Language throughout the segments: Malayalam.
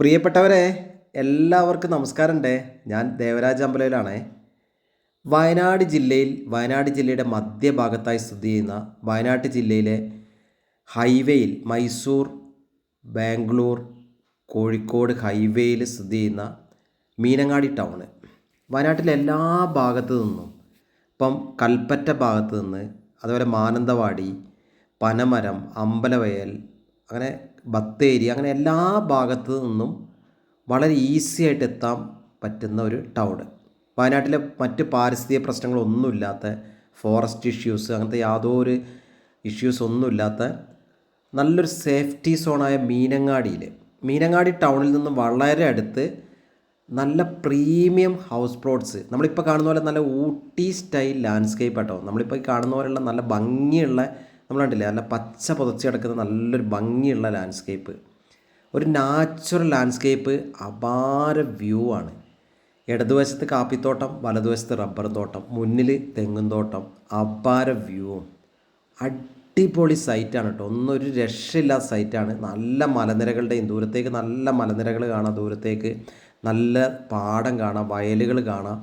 പ്രിയപ്പെട്ടവരെ എല്ലാവർക്കും നമസ്കാരമുണ്ട്. ഞാൻ ദേവരാജ് അമ്പലയിലാണ് വയനാട് ജില്ലയിൽ വയനാട് ജില്ലയുടെ മധ്യഭാഗത്തായി സ്ഥിതി ചെയ്യുന്ന വയനാട് ജില്ലയിലെ ഹൈവേയിൽ മൈസൂർ ബാംഗ്ലൂർ കോഴിക്കോട് ഹൈവേയിൽ സ്ഥിതി ചെയ്യുന്ന മീനങ്ങാടി ടൗണ്. വയനാട്ടിലെ എല്ലാ ഭാഗത്തു നിന്നും ഇപ്പം കൽപ്പറ്റ ഭാഗത്തു നിന്ന് അതുപോലെ മാനന്തവാടി പനമരം അമ്പലവയൽ അങ്ങനെ ബത്തേരി അങ്ങനെ എല്ലാ ഭാഗത്തു നിന്നും വളരെ ഈസി ആയിട്ട് എത്താൻ പറ്റുന്ന ഒരു ടൗൺ വയനാട്ടിലെ മറ്റ് പാരിസ്ഥിതിക പ്രശ്നങ്ങളൊന്നുമില്ലാത്ത ഫോറസ്റ്റ് ഇഷ്യൂസ് അങ്ങനത്തെ യാതൊരു ഇഷ്യൂസ് ഒന്നുമില്ലാത്ത നല്ലൊരു സേഫ്റ്റി സോണായ മീനങ്ങാടിയിൽ മീനങ്ങാടി ടൗണിൽ നിന്നും വളരെ അടുത്ത് നല്ല പ്രീമിയം ഹൗസ് പ്ലോട്ട്സ് നമ്മളിപ്പോൾ കാണുന്ന പോലെ നല്ല ഊട്ടി സ്റ്റൈൽ ലാൻഡ്സ്കേപ്പ് ആട്ടോ. നമ്മളിപ്പോൾ കാണുന്ന പോലെയുള്ള നല്ല ഭംഗിയുള്ള നമ്മൾ കണ്ടില്ലേ? നല്ല പച്ച പുതച്ച് കിടക്കുന്ന നല്ലൊരു ഭംഗിയുള്ള ലാൻഡ്സ്കേപ്പ് ഒരു നാച്ചുറൽ ലാൻഡ്സ്കേപ്പ് അപാര വ്യൂ ആണ്. ഇടതുവശത്ത് കാപ്പിത്തോട്ടം വലതുവശത്ത് റബ്ബർ തോട്ടം മുന്നിൽ തെങ്ങും തോട്ടം. അപാര വ്യൂവും അടിപൊളി സൈറ്റാണ് കേട്ടോ ഒന്നൊരു രക്ഷയില്ലാത്ത സൈറ്റാണ് നല്ല മലനിരകളുടെയും ദൂരത്തേക്ക് നല്ല മലനിരകൾ കാണാം ദൂരത്തേക്ക് നല്ല പാടം കാണാം വയലുകൾ കാണാം.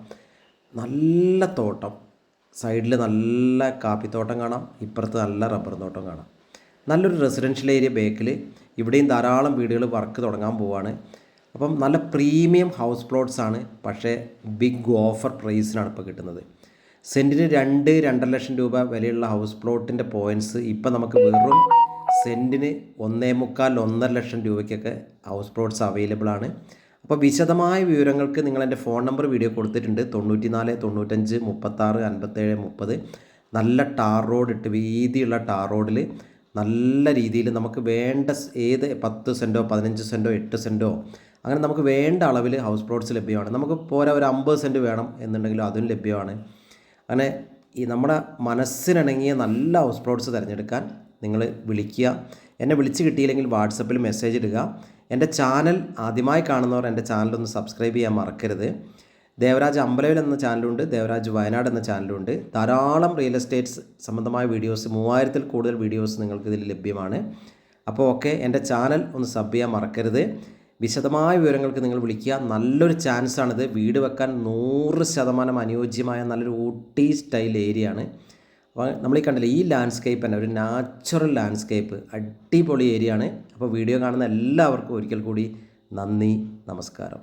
നല്ല തോട്ടം. സൈഡിൽ നല്ല കാപ്പിത്തോട്ടം കാണാം ഇപ്പുറത്ത് നല്ല റബ്ബർ തോട്ടം കാണാം. നല്ലൊരു റെസിഡൻഷ്യൽ ഏരിയ ബേക്കിൽ ഇവിടെയും ധാരാളം വീടുകൾ വർക്ക് തുടങ്ങാൻ പോവാണ്. അപ്പം നല്ല പ്രീമിയം ഹൗസ് പ്ലോട്ട്സ് ആണ് പക്ഷേ ബിഗ് ഓഫർ പ്രൈസിനാണ് ഇപ്പോൾ കിട്ടുന്നത്. സെന്റിന് രണ്ട് രണ്ടര ലക്ഷം രൂപ വിലയുള്ള ഹൗസ് പ്ലോട്ടിന്റെ പോയിന്റ്സ് ഇപ്പം നമുക്ക് വെറും സെന്റിന് ഒന്നേ മുക്കാൽ ഒന്നര ലക്ഷം രൂപയ്ക്കൊക്കെ ഹൗസ് പ്ലോട്ട്സ് അവൈലബിൾ ആണ്. അപ്പോൾ വിശദമായ വിവരങ്ങൾക്ക് നിങ്ങൾ എന്റെ ഫോൺ നമ്പർ വീഡിയോ കൊടുത്തിട്ടുണ്ട്. തൊണ്ണൂറ്റി നാല് തൊണ്ണൂറ്റഞ്ച് മുപ്പത്താറ് അൻപത്തേഴ് മുപ്പത്. നല്ല ടാർ റോഡ് ഇട്ട് വീതിയുള്ള ടാർ റോഡിൽ നല്ല രീതിയിൽ നമുക്ക് വേണ്ട ഏത് പത്ത് സെന്റോ പതിനഞ്ച് സെന്റോ എട്ട് സെന്റോ അങ്ങനെ നമുക്ക് വേണ്ട അളവിൽ ഹൗസ് പ്ലോട്ട്സ് ലഭ്യമാണ്. നമുക്ക് പോരാ ഒരു അമ്പത് സെന്റ് വേണം എന്നുണ്ടെങ്കിലും അതും ലഭ്യമാണ്. അങ്ങനെ ഈ നമ്മുടെ മനസ്സിനിണങ്ങിയ നല്ല ഹൗസ് പ്ലോട്ട്സ് തിരഞ്ഞെടുക്കാൻ നിങ്ങൾ വിളിക്കുക. എന്നെ വിളിച്ച് കിട്ടിയില്ലെങ്കിൽ വാട്സപ്പിൽ മെസ്സേജ് ഇടുക. എന്റെ ചാനൽ ആദ്യമായി കാണുന്നവർ എന്റെ ചാനലൊന്ന് സബ്സ്ക്രൈബ് ചെയ്യാൻ മറക്കരുത്. ദേവരാജ് അമ്പലവിൽ എന്ന ചാനലുണ്ട് ദേവരാജ് വയനാട് എന്ന ചാനലുണ്ട് ധാരാളം റിയൽ എസ്റ്റേറ്റ്സ് സംബന്ധമായ വീഡിയോസ് മൂവായിരത്തിൽ കൂടുതൽ വീഡിയോസ് നിങ്ങൾക്ക് ഇതിൽ ലഭ്യമാണ്. അപ്പോൾ ഓക്കെ എന്റെ ചാനൽ ഒന്ന് സബ് ചെയ്യാൻ മറക്കരുത്. വിശദമായ വിവരങ്ങൾക്ക് നിങ്ങൾ വിളിക്കുക. നല്ലൊരു ചാൻസാണിത് വീട് വെക്കാൻ നൂറ് ശതമാനം അനുയോജ്യമായ നല്ലൊരു ഊട്ടി സ്റ്റൈൽ ഏരിയയാണ് ആണ്. അപ്പോൾ നമ്മൾ ഈ കണ്ടില്ല ഈ ലാൻഡ്സ്കേപ്പ് തന്നെ ഒരു നാച്ചുറൽ ലാൻഡ്സ്കേപ്പ് അടിപൊളി ഏരിയ ആണ്. അപ്പോൾ വീഡിയോ കാണുന്ന എല്ലാവർക്കും ഒരിക്കൽ കൂടി നന്ദി നമസ്കാരം.